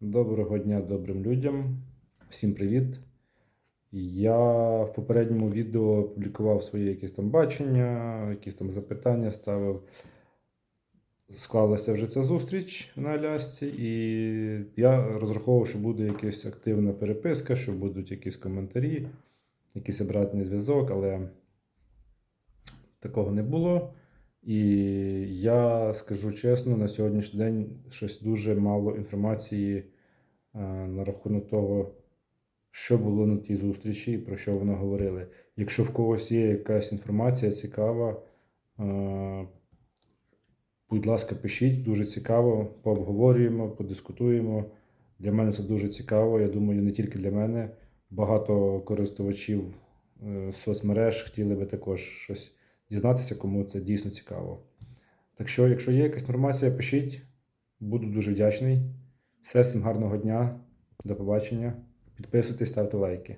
Доброго дня добрим людям. Всім привіт. Я в попередньому відео публікував свої якісь там бачення, якісь там запитання ставив. Склалася вже ця зустріч на Алясці, і я розраховував, що буде якась активна переписка, що будуть якісь коментарі, якийсь обратний зв'язок, але такого не було. І я скажу чесно, на сьогоднішній день щось дуже мало інформації е, на рахунок того, що було на тій зустрічі і про що вони говорили. Якщо в когось є якась інформація цікава, е, будь ласка, пишіть, дуже цікаво, пообговорюємо, подискутуємо. Для мене це дуже цікаво. Я думаю, не тільки для мене. Багато користувачів е, соцмереж хотіли би також щось дізнатися, кому це дійсно цікаво. Так що, якщо є якась інформація, пишіть, буду дуже вдячний. Все, всім гарного дня, до побачення. Підписуйтесь, ставте лайки.